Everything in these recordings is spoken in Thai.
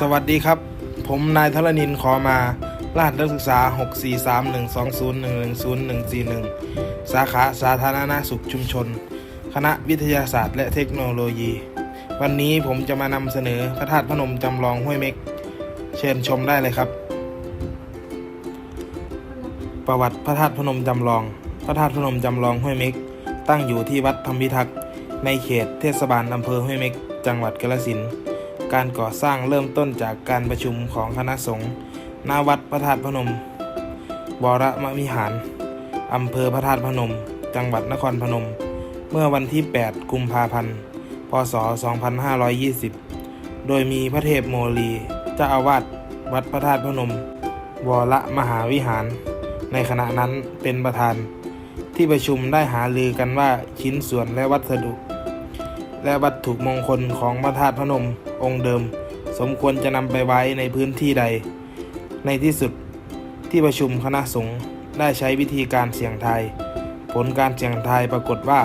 สวัสดีครับ ผมนายธรณินขอมา รหัสนักศึกษา 64312010141 สาขาสาธารณสุขชุมชน คณะวิทยาศาสตร์และเทคโนโลยี วันนี้ผมจะมานำเสนอพระธาตุพนมจำลองห้วยเม็ก เชิญชมได้เลยครับ ประวัติพระธาตุพนมจำลอง พระธาตุพนมจำลองห้วยเม็ก ตั้งอยู่ที่วัดธรรมพิทักษ์ในเขตเทศบาลอำเภอห้วยเม็ก จังหวัดกาฬสินธุ์ การก่อสร้างเริ่มต้นจากการประชุมของคณะสงฆ์ณวัดพระธาตุพนมวรมวิหารอำเภอพระธาตุพนม จังหวัดนครพนม เมื่อวันที่ 8 กุมภาพันธ์ พศ 2520 โดยมีพระเทพโมลีเจ้าอาวาสวัดพระธาตุพนม วรมหาวิหาร ในขณะนั้นเป็นประธาน ที่ประชุมได้หาลือกันว่าชิ้นส่วนและวัสดุ และวัตถุมงคลของพระธาตุพนม องค์เดิม สมควรจะนำไปไว้ในพื้นที่ใด ในที่สุดที่ประชุมคณะสงฆ์ได้ใช้วิธีการเสี่ยงทาย ผลการเสี่ยงทายปรากฏว่า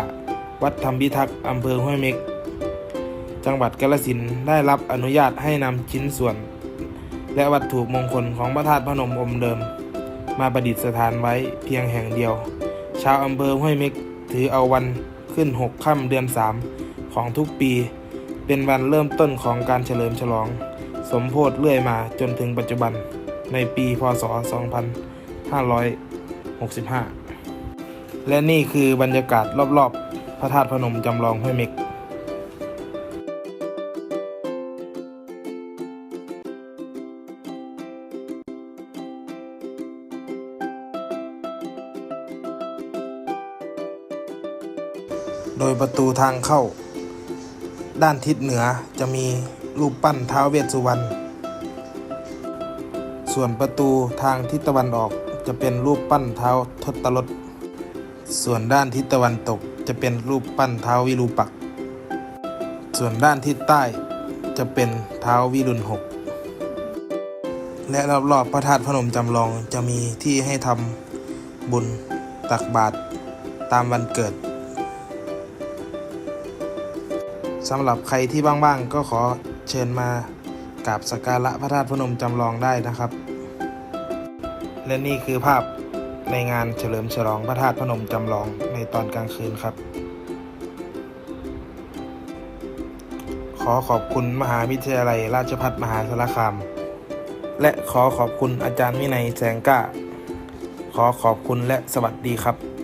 วัดธรรมพิทักษ์อำเภอห้วยเม็ก จังหวัดกาฬสินได้รับอนุญาตให้นำชิ้นส่วน และวัตถุมงคลของพระธาตุพนมองเดิม มาประดิษฐานไว้เพียงแห่งเดียว ชาวอำเภอห้วยเม็กถือเอาวันขึ้นหกค่ำเดือนสามของทุกปี เป็นวันเริ่มต้นของการเฉลิมฉลอง สมโพธิเรื่อยมาจนถึงปัจจุบันในปีพศ 2565 และนี่คือบรรยากาศรอบๆ พระธาตุพนมจำลองห้วยเม็กโดยประตูทางเข้า ด้านทิศเหนือจะมีรูปปั้นท้าวเวสสุวรรณ ส่วนประตูทางทิศตะวันออกจะเป็นรูปปั้นเท้าทศรถ ส่วนด้านทิศตะวันตกจะเป็นรูปปั้นเท้าวิรูปัก ส่วนด้านทิศใต้จะเป็นเท้าวิรุณหก และรอบๆพระธาตุพนมจำลองจะมีที่ให้ทำบุญตักบาตรตามวันเกิด สำหรับใครที่ว่างๆ ก็ขอเชิญมากราบสักการะพระธาตุพนมจำลองได้นะครับ และนี่คือภาพในงานเฉลิมฉลองพระธาตุพนมจำลองในตอนกลางคืนครับ ขอขอบคุณมหาวิทยาลัยราชภัฏมหาสารคาม และขอขอบคุณอาจารย์วินัยแสงก้า ขอขอบคุณและสวัสดีครับ